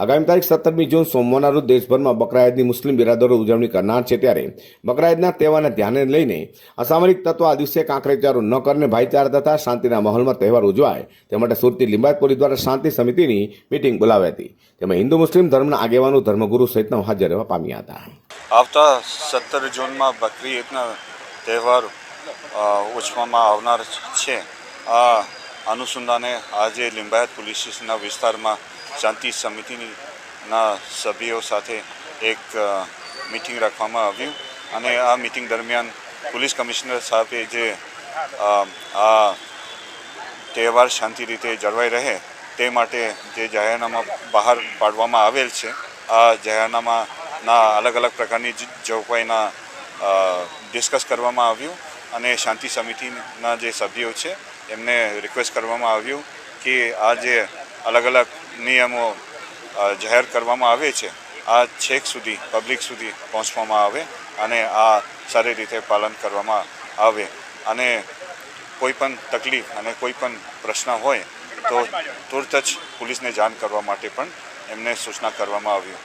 આગામી તારીખ સત્તરમી જૂન સોમવારના રોજ દેશભરમાં બકરાઈદની મુસ્લિમ બિરાદરો ઉજવણી કરનાર છે ત્યારે બકરાઈદના તહેવારને ધ્યાને લઈને અસામરિક તત્વો આ દિવસે કાંકરેચારો ન કરીને ભાઈચારા તથા શાંતિના માહોલમાં તહેવાર ઉજવાય. તે માટે સુરતી લિંબાયત પોલીસ દ્વારા શાંતિ સમિતિની મિટિંગ બોલાવી હતી. તેમાં હિન્દુ મુસ્લિમ ધર્મના આગેવાનો, ધર્મગુરુ સહિતના હાજર રહેવા પામ્યા હતા. આવતા સત્તર જૂનમાં બકરી ઈદના તહેવાર ઉજવવામાં આવનાર છે. અનુસંધાને આજે લિંબાયત પોલીસ સ્ટેશનના વિસ્તારમાં શાંતિ સમિતિના સભ્યો સાથે એક મિટિંગ રાખવામાં આવ્યું અને આ મિટિંગ દરમિયાન પોલીસ કમિશનર સાહેબે જે આ તહેવાર શાંતિ રીતે જળવાઈ રહે તે માટે જે જાહેરનામા બહાર પાડવામાં આવેલ છે, આ જાહેરનામાના અલગ અલગ પ્રકારની જોગવાઈના ડિસ્કસ કરવામાં આવ્યું. અને શાંતિ સમિતિના જે સભ્યો છે, એમને રિક્વેસ્ટ કરવામાં આવ્યું કે આ જે અલગ અલગ નિયમો જાહેર કરવામાં આવે છે, આ છેક સુધી પબ્લિક સુધી પહોંચવામાં આવે અને આ સારી રીતે પાલન કરવામાં આવે. અને કોઈ પણ તકલીફ અને કોઈ પણ પ્રશ્ન હોય તો તુરત જ પોલીસને જાણ કરવા માટે પણ એમને સૂચના કરવામાં આવ્યું